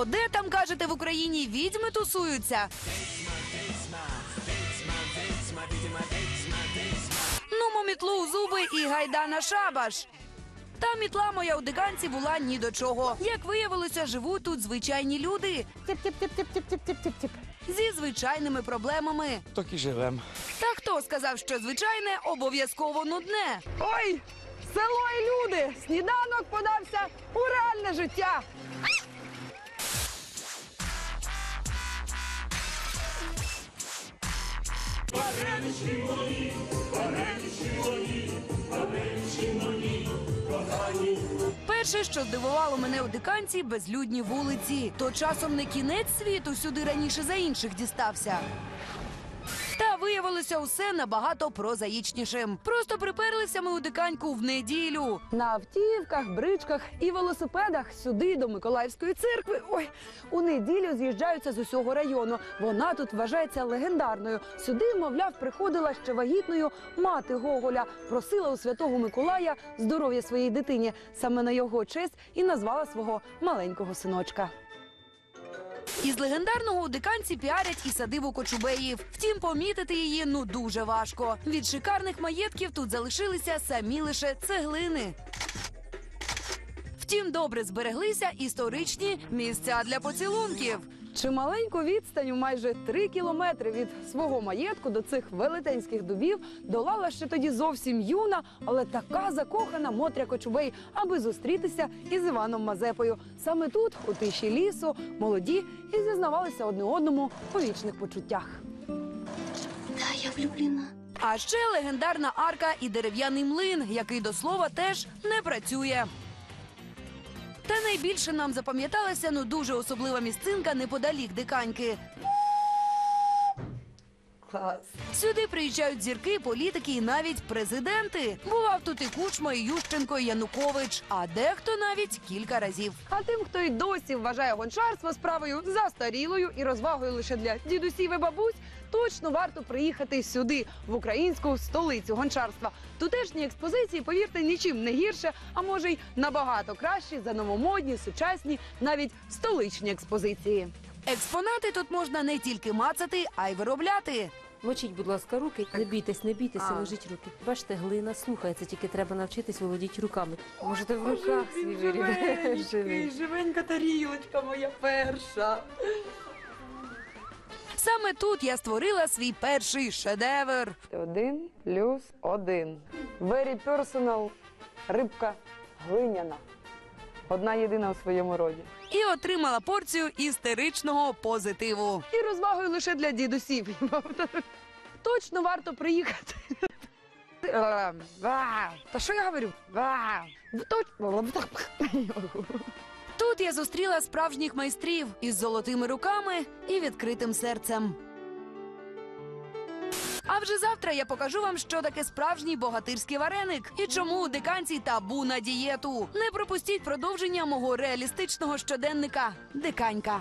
То де там кажете в Україні відьми тусуються? Ну, мітлу у зуби і гайда на шабаш. Та мітла моя у диганці була ні до чого. Як виявилося, живуть тут звичайні люди Тип-тип-тип-тип-тип-тип-тип. зі звичайними проблемами. Так і живем. Та хто сказав, що звичайне обов'язково нудне? Ой, село і люди! Сніданок подався у реальне життя. Перше, що здивувало мене у диканці, безлюдні вулиці. То часом не кінець світу сюди раніше за інших дістався. Виявилося усе набагато прозаїчнішим. Просто приперлися ми у диканьку в неділю. На автівках, бричках і велосипедах сюди до Миколаївської церкви. Ой, у неділю з'їжджаються з усього району. Вона тут вважається легендарною. Сюди, мовляв, приходила ще вагітною мати Гоголя. Просила у святого Миколая здоров'я своїй дитині. Саме на його честь і назвала свого маленького синочка. Із легендарного у диканці піарять і садибу Кочубеїв. Втім, помітити її ну дуже важко. Від шикарних маєтків тут залишилися самі лише цеглини. Втім, добре збереглися історичні місця для поцілунків. Чималеньку відстань у майже три кілометри від свого маєтку до цих велетенських дубів долала ще тоді зовсім юна, але така закохана Мотря Кочубей, аби зустрітися із Іваном Мазепою. Саме тут, у тиші лісу, молоді і зізнавалися одне одному у вічних почуттях. Да, я влюблена. А ще легендарна арка і дерев'яний млин, який до слова теж не працює. Та найбільше нам запам'яталася ну дуже особлива місцинка неподалік диканьки. Клас. Сюди приїжджають зірки, політики і навіть президенти. Бував тут і Кучма, і Ющенко, і Янукович, а дехто навіть кілька разів. А тим, хто й досі вважає гончарство справою застарілою і розвагою лише для дідусів і бабусь, точно варто приїхати сюди, в українську столицю гончарства. Тутешні експозиції, повірте, нічим не гірше, а може й набагато кращі за новомодні, сучасні, навіть столичні експозиції. Експонати тут можна не тільки мацати, а й виробляти. Мочіть, будь ласка, руки. Не бійтесь, не бійтеся, ложіть руки. Бачите, глина слухається, тільки треба навчитись володіти руками. Можете в руках свій виріб. Живий. живенька тарілочка моя перша. Саме тут я створила свій перший шедевр. Один плюс один. Very personal рибка глиняна. Одна єдина у своєму роді. І отримала порцію істеричного позитиву. І розвагою лише для дідусів. Точно варто приїхати. Е. Та що я говорю? Тут я зустріла справжніх майстрів із золотими руками і відкритим серцем. А вже завтра я покажу вам, що таке справжній богатирський вареник і чому у диканці табу на дієту. Не пропустіть продовження мого реалістичного щоденника Диканька.